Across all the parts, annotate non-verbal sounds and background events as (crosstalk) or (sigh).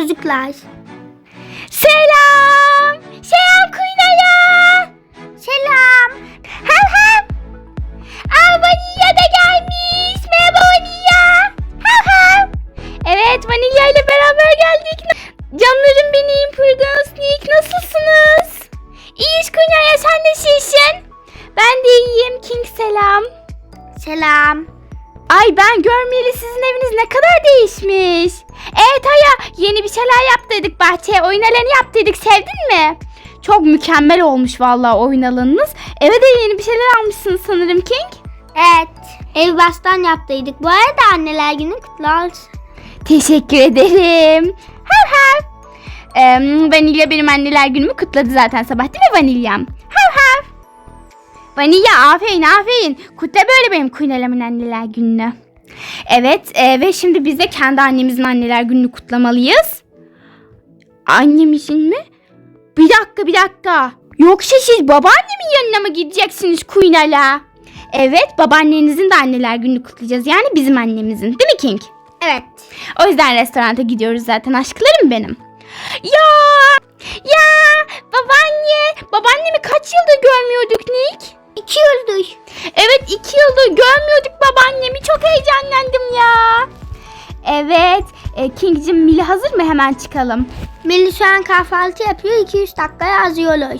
Çocuklar. Selam. Selam Kuynaya. Selam. Hem hem. Aa Vanilya da gelmiş. Merhaba Vanilya. Hem hem. Evet Vanilya ile beraber geldik. Canlarım benim. Prudence, Nick nasılsınız? İyiyiz Kuynaya sen nasılsın? Ben de iyiyim. King selam. Selam. Ay ben görmeyeli sizin eviniz ne kadar değişmiş. Evet Aya yeni bir şeyler yaptırdık bahçeye oyun alanı yaptırdık sevdin mi? Çok mükemmel olmuş vallahi oyun alanınız. Eve de yeni bir şeyler almışsınız sanırım King. Evet. Ev bastan yaptıydık. Bu arada anneler günü kutlu olsun. Teşekkür ederim. Hav hav. Ee, Vanilya benim anneler günümü kutladı zaten sabah değil mi Vanilyam? Hav hav. Vanilya aferin aferin. Kutla böyle benim Queen anneler gününü. Evet e, ve şimdi biz de kendi annemizin anneler gününü kutlamalıyız. Annemizin mi? Bir dakika bir dakika. Yoksa siz babaannemin yanına mı gideceksiniz Queen Evet babaannenizin de anneler gününü kutlayacağız. Yani bizim annemizin değil mi King? Evet. O yüzden restoranta gidiyoruz zaten aşklarım benim. Ya ya babaanne babaannemi kaç yıldır görmüyorduk Nick? İki yıldır. Evet iki yıldır görmüyorduk babaannemi çok heyecanlandım ya. Evet e, King'cim Mili hazır mı hemen çıkalım. Melih şu an kahvaltı yapıyor. 200 dakika yazıyorlar.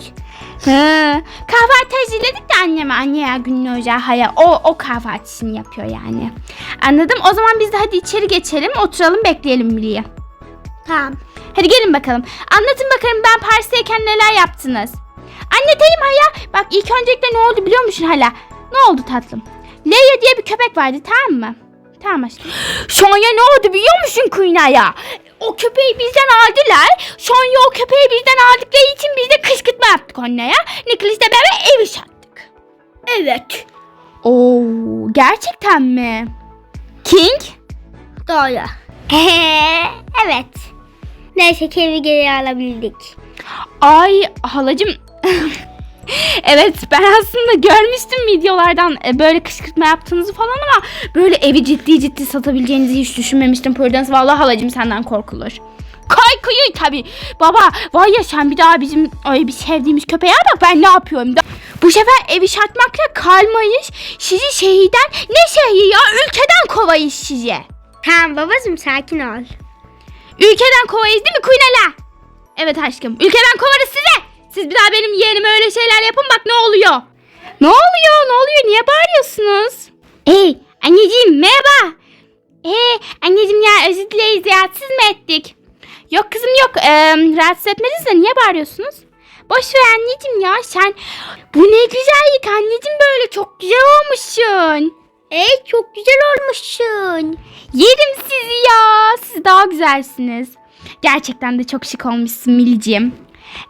Hı, kahvaltı hazırladık da anneme anne günün özel haya o, o kahvaltısını yapıyor yani. Anladım o zaman biz de hadi içeri geçelim oturalım bekleyelim Mili'yi. Tamam. Hadi gelin bakalım. Anlatın bakalım ben Paris'teyken neler yaptınız? Anlatayım Haya. Bak ilk öncelikle ne oldu biliyor musun hala? Ne oldu tatlım? Leia diye bir köpek vardı tamam mı? Tamam aşkım. Sonra ne oldu biliyor musun Kuyna'ya? O köpeği bizden aldılar. Sonra o köpeği bizden aldıkları için biz de kışkırtma yaptık anneye. Nicholas'la beraber evi sattık. Evet. Oo, gerçekten mi? King? Doğru. (laughs) evet. Neyse ki evi geri alabildik. Ay halacım. (laughs) evet ben aslında görmüştüm videolardan e, böyle kışkırtma yaptığınızı falan ama böyle evi ciddi ciddi satabileceğinizi hiç düşünmemiştim Prudence. Vallahi halacım senden korkulur. Kay kıyı tabi. Baba var ya sen bir daha bizim öyle bir sevdiğimiz köpeğe bak ben ne yapıyorum da. Bu sefer evi satmakla kalmayız. Sizi şehirden ne şehri ya ülkeden kovayız sizi. Tamam babacığım sakin ol. Ülkeden kovayız değil mi Kuynala? Evet aşkım. Ülkeden kovarız size. Siz bir daha benim yeğenime öyle şeyler yapın bak ne oluyor. Ne oluyor? Ne oluyor? Niye bağırıyorsunuz? Hey anneciğim merhaba. Ee anneciğim ya özür dileriz rahatsız mı ettik? Yok kızım yok. Ee, rahatsız etmediniz de niye bağırıyorsunuz? Boş ver anneciğim ya sen. Bu ne güzellik anneciğim böyle çok güzel olmuşsun. Ey çok güzel olmuşsun. Yerim sizi ya. Siz daha güzelsiniz. Gerçekten de çok şık olmuşsun Milicim.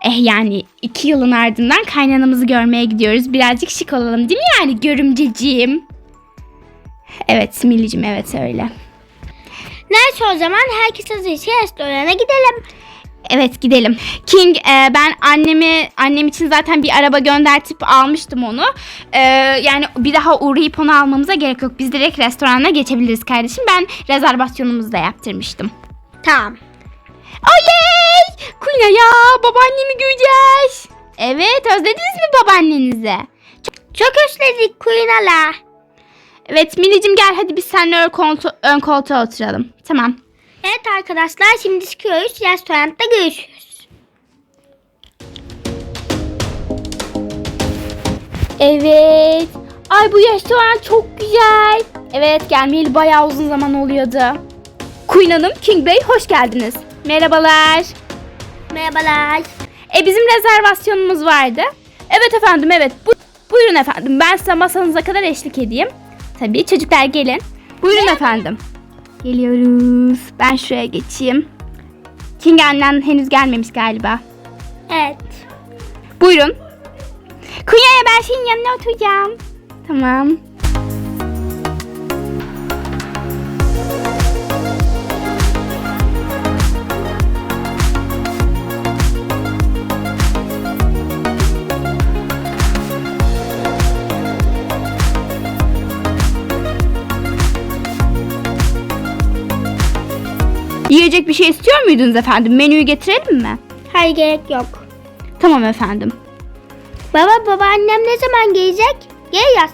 Eh yani iki yılın ardından kaynanamızı görmeye gidiyoruz. Birazcık şık olalım değil mi yani görümceciğim? Evet Milicim evet öyle. Neyse o zaman herkes hazırsa restorana gidelim. Evet gidelim. King e, ben annemi annem için zaten bir araba göndertip almıştım onu. E, yani bir daha uğrayıp onu almamıza gerek yok. Biz direkt restorana geçebiliriz kardeşim. Ben rezervasyonumuzu da yaptırmıştım. Tamam. Oley! Kulina ya babaannemi göreceğiz. Evet özlediniz mi babaannenizi? Çok özledik Queen'ala. Evet Minicim gel hadi biz seninle ön, koltu- ön koltuğa oturalım. Tamam. Evet arkadaşlar şimdi çıkıyoruz. Restoranda görüşürüz. Evet. Ay bu restoran çok güzel. Evet gelmeyeli bayağı uzun zaman oluyordu. Queen Hanım, King Bey hoş geldiniz. Merhabalar. Merhabalar. E bizim rezervasyonumuz vardı. Evet efendim evet. Bu, buyurun efendim. Ben size masanıza kadar eşlik edeyim. Tabii çocuklar gelin. Buyurun efendim. Geliyoruz. Ben şuraya geçeyim. King annen henüz gelmemiş galiba. Evet. Buyurun. Kunya'ya ben senin yanına oturacağım. Tamam. Yiyecek bir şey istiyor muydunuz efendim? Menüyü getirelim mi? Hayır gerek yok. Tamam efendim. Baba babaannem ne zaman gelecek? Gel yaz.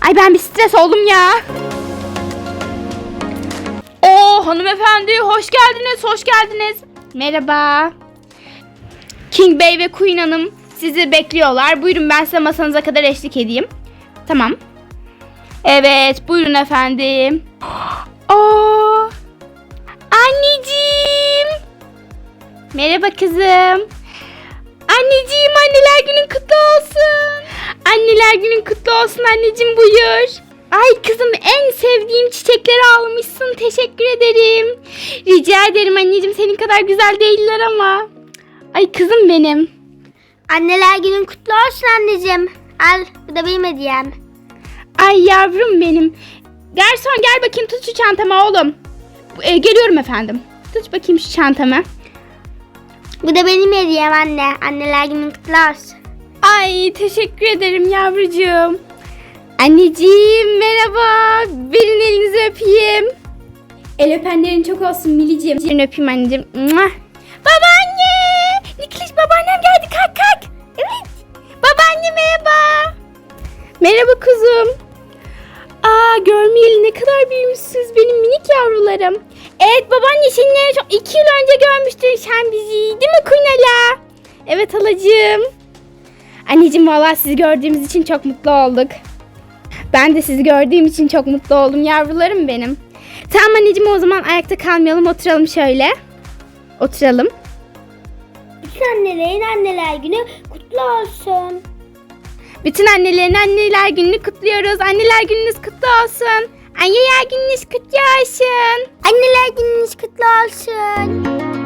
Ay ben bir stres oldum ya. Oo hanımefendi hoş geldiniz, hoş geldiniz. Merhaba. King Bey ve Queen Hanım sizi bekliyorlar. Buyurun ben size masanıza kadar eşlik edeyim. Tamam. Evet buyurun efendim. (gasps) Oo. Merhaba kızım. Anneciğim anneler günün kutlu olsun. Anneler günün kutlu olsun anneciğim buyur. Ay kızım en sevdiğim çiçekleri almışsın. Teşekkür ederim. Rica ederim anneciğim senin kadar güzel değiller ama. Ay kızım benim. Anneler günün kutlu olsun anneciğim. Al bu da benim hediyem. Ay yavrum benim. Garson gel bakayım tut şu çantamı oğlum. E, geliyorum efendim. Tut bakayım şu çantamı. Bu da benim hediyem anne. Anneler günün kutlu olsun. Ay teşekkür ederim yavrucuğum. Anneciğim merhaba. Verin elinizi öpeyim. El öpenlerin çok olsun Milicim. Elini öpeyim anneciğim. Mua. Babaanne. Nikliş babaannem geldi kalk kalk. Evet. Babaanne merhaba. Merhaba kuzum. Aa görmeyeli ne kadar büyümüşsünüz benim minik yavrularım. Evet babaanne seninle çok iki yıl önce görmüştün sen bizi değil mi Kunala? Evet halacığım. Anneciğim vallahi sizi gördüğümüz için çok mutlu olduk. Ben de sizi gördüğüm için çok mutlu oldum yavrularım benim. Tamam anneciğim o zaman ayakta kalmayalım oturalım şöyle. Oturalım. Bütün annelerin anneler günü kutlu olsun. Bütün annelerin anneler gününü kutluyoruz. Anneler gününüz kutlu olsun. Anneler gününüz kutlu olsun. Anneler gününüz kutlu olsun.